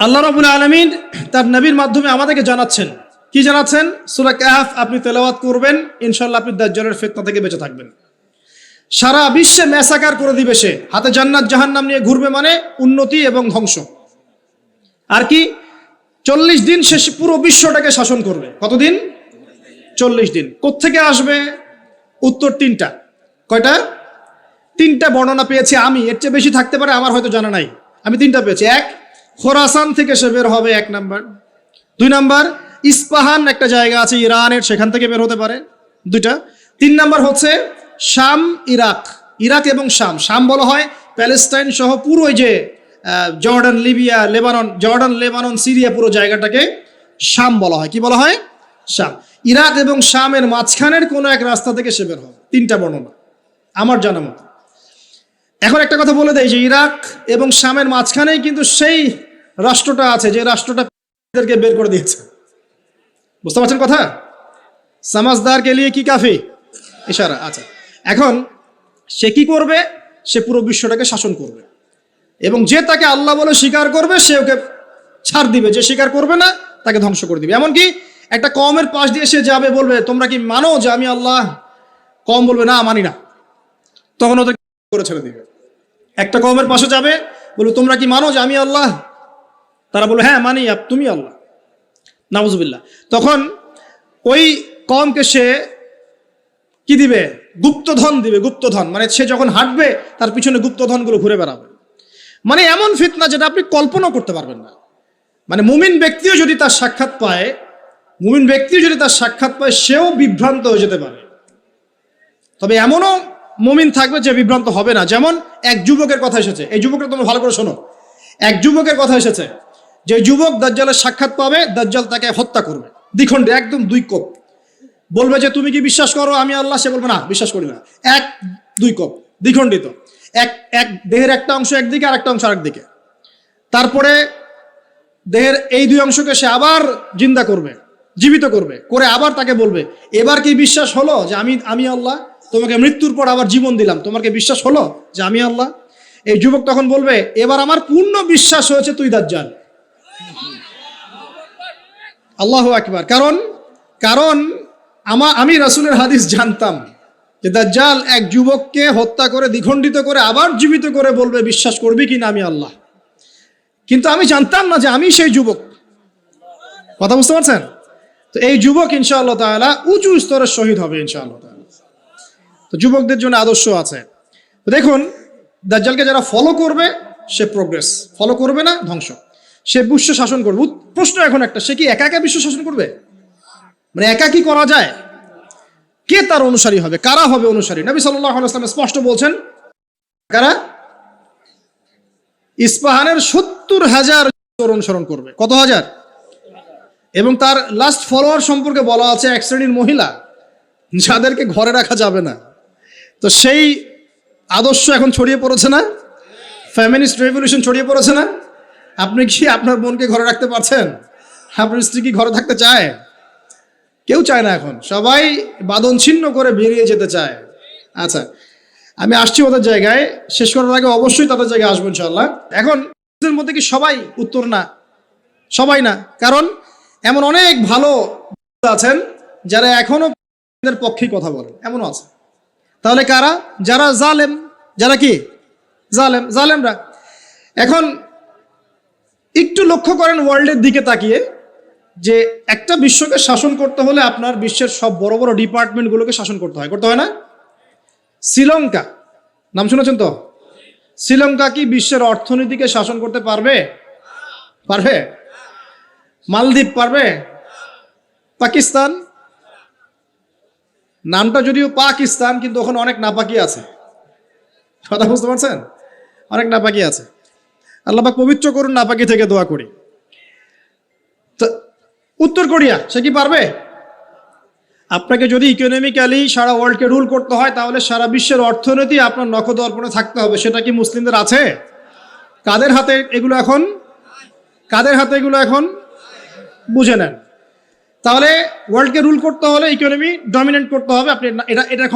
আল্লাহ রাবুল আলমিন তার নবীর মাধ্যমে আমাদেরকে জানাচ্ছেন। কি জানাচ্ছেন? সুরা কাহাফ, আপনি তেলাওয়াত করবেন ইনশাল্লাহ আপনি দাজ্জালের ফেতনা থেকে বেঁচে থাকবেন। সারা বিশ্বে ম্যাসাকার করে দিবে সে। হাতে জান্নাত, জাহান্নাম নিয়ে ঘুরবে মানে উন্নতি এবং ধ্বংস। আর কি? চল্লিশ দিন সে পুরো বিশ্বটাকে শাসন করবে। কতদিন? চল্লিশ দিন। কোত্থেকে আসবে? উত্তর তিনটা। কয়টা? তিনটা বর্ণনা পেয়েছি আমি। এর চেয়ে বেশি থাকতে পারে আমার হয়তো জানা নাই। আমি তিনটা পেয়েছি। এক খোরাসান থেকে সে বের হবে এক নাম্বার। দুই নাম্বার, ইস্পাহান একটা জায়গা আছে ইরানের, সেখান থেকে বের হতে পারে। দুইটা। তিন নাম্বার হচ্ছে শাম, ইরাক। ইরাক এবং শাম। শাম বলা হয় প্যালেস্টাইন সহ পুরো যে Jordan, Libya, Lebanon, Jordan, Lebanon, Syria পুরো জায়গাটাকে শাম বলা হয়। কি বলা হয়? শাম। ইরাক এবং শামের মাঝখানের কোনো এক রাস্তা থেকে সে বের হবে। তিনটা বর্ণনা। আমার জানা মতো। এখন একটা কথা বলে দেয় যে ইরাক এবং শামের মাঝখানেই কিন্তু সেই রাষ্ট্রটা আছে, যে রাষ্ট্রটা বের করে দিয়েছে। বুঝতে পারছেন কথা? সমাজদার কে লিয়ে কি কাফি? ইশারা আচ্ছা। এখন সে কি করবে? সে পুরো বিশ্বটাকে শাসন করবে। এবং যে তাকে আল্লাহ বলে স্বীকার করবে, সে ওকে ছাড় দিবে। যে স্বীকার করবে না, তাকে ধ্বংস করে দিবে। এমনকি একটা কমের পাশ দিয়ে সে যাবে, বলবে, তোমরা কি মানো যে আমি আল্লাহ? কম বলবে, না, মানি না। তখন ওদের করে ছেড়ে দিবে। একটা কমের পাশে যাবে, বলবে, তোমরা কি মানো যে আমি আল্লাহ? তারা বলবে হ্যাঁ মানি আপ- তুমি আল্লাহ। নাউজুবিল্লাহ। তখন ওই কমকে সে কি দিবে? গুপ্তধন দিবে, গুপ্তধন। মানে সে যখন হাঁটবে, তার পিছনে গুপ্তধনগুলো ঘুরে বেড়াবে। মানে এমন ফিতনা যেটা আপনি কল্পনা করতে পারবেন না। মানে মুমিন ব্যক্তিও যদি তার সাক্ষাৎ পায়, মুমিন ব্যক্তিও যদি তার সাক্ষাৎ পায়, সেও বিভ্রান্ত হয়ে যেতে পারে। তবে এমনও মুমিন থাকবে যে বিভ্রান্ত হবে না। যেমন এক যুবকের কথা এসেছে। এই যুবকটা তোমরা ভালো করে শোনো। এক যুবকের কথা এসেছে। যে যুবক দাজ্জালের সাক্ষাৎ পাবে, দাজ্জাল তাকে হত্যা করবে। দ্বিখণ্ডে, একদম দুই কোপ। বলবে যে, তুমি কি বিশ্বাস করো? আমি আল্লাহ? সে বলবে, না, বিশ্বাস করি না। এক, দুই কোপ। দ্বিখণ্ডিত। এক এক, দেহের একটা অংশ একদিকে আর একটা অংশ আরেকদিকে তারপরে দেহের এই দুই অংশকে সে আবার জিন্দা করবে, জীবিত করবে। করে আবার তাকে বলবে, এবার কি বিশ্বাস হলো যে আমি আমি আল্লাহ? তোমাকে মৃত্যুর পর আবার জীবন দিলাম। তোমার কি বিশ্বাস হলো যে আমি আল্লাহ? এই যুবক তখন বলবে, এবার আমার পূর্ণ বিশ্বাস হয়েছে তুই দাজ্জাল। আল্লাহ আকবার। কারণ কারণ আমা আমি রাসূলের হাদিস জানতাম যে দাজ্জাল এক যুবককে হত্যা করে, দ্বিখণ্ডিত করে, আবার জীবিত করে বলবে, বিশ্বাস করবি কি না আমি আল্লাহ? কিন্তু আমি জানতাম না যে আমি সেই যুবক। কথা বুঝতে পারছেন? তো এই যুবক ইনশাআল্লাহ তাআলা উঁচু স্তরের শহীদ হবে ইনশাআল্লাহ তাআলা। তো যুবকদের জন্য আদর্শ আছে। দেখুন, দাজ্জালকে যারা ফলো করবে, সে প্রোগ্রেস ফলো করবে না, ধ্বংস। সে বিশ্ব শাসন করবে। প্রশ্ন এখন একটা, সে কি একা একা বিশ্ব শাসন করবে? মানে একা কি করা যায়? কে তার অনুসারী হবে? কারা হবে অনুসারী? নবী আলাইসলাম স্পষ্ট বলছেন, কারা? ইস্পাহানের সত্তর হাজার অনুসরণ করবে। কত হাজার? এবং তার লাস্ট ফলোয়ার সম্পর্কে বলা আছে এক শ্রেণির মহিলা, যাদেরকে ঘরে রাখা যাবে না। তো সেই আদর্শ এখন ছড়িয়ে পড়েছে না? ফ্যামিনিস্ট রেভলিউশন ছড়িয়ে পড়েছে না? আপনি কি আপনার বোনকে ঘরে রাখতে পারছেন? আপনার স্ত্রী কি ঘরে থাকতে চায়? কেউ চায় না এখন। সবাই বাদন ছিন্ন করে বেরিয়ে যেতে চায়। আচ্ছা আমি আসছি ওদের জায়গায়। শেষ করার আগে অবশ্যই তাদের জায়গায় আসব ইনশাল্লাহ এখন মধ্যে কি সবাই উত্তর না? সবাই না। কারণ এমন অনেক ভালো আছেন যারা এখনও পক্ষেই কথা বলেন। এমনও আছে। তাহলে কারা? যারা জালেম, যারা কি? জালেম, জালেমরা। এখন একটু লক্ষ্য করেন ওয়ার্ল্ডের দিকে তাকিয়ে, যে একটা বিশ্বকে শাসন করতে হলে আপনার বিশ্বের সব বড় বড় ডিপার্টমেন্টগুলোকে শাসন করতে হয়। করতে হয় না? শ্রীলঙ্কা, নাম শুনেছেন তো? শ্রীলঙ্কা কি বিশ্বের অর্থনীতিকে শাসন করতে পারবে? পারবে? মালদ্বীপ পারবে? পাকিস্তান? নামটা যদিও পাকিস্তান, কিন্তু ওখানে অনেক নাপাকি আছে। কথা বুঝতে পারছেন? অনেক নাপাকি আছে। আল্লাহ পাক পবিত্র করুন, নাপাকি থেকে দোয়া করি। উত্তর কোরিয়া, সে কি পারবে? আপনাকে যদি ইকোনমিক্যালি সারা ওয়ার্ল্ডকে রুল করতে হয়, তাহলে সারা বিশ্বের অর্থনীতি আপনার নখদর্পণে থাকতে হবে। সেটা কি মুসলিমদের আছে? কাদের হাতে এগুলো এখন? কাদের হাতে এগুলো এখন? বুঝে নেন। তাহলে ওয়ার্ল্ডকে রুল করতে হলে ইকোনমি ডমিনেট করতে হবে। আপনি এটা এটা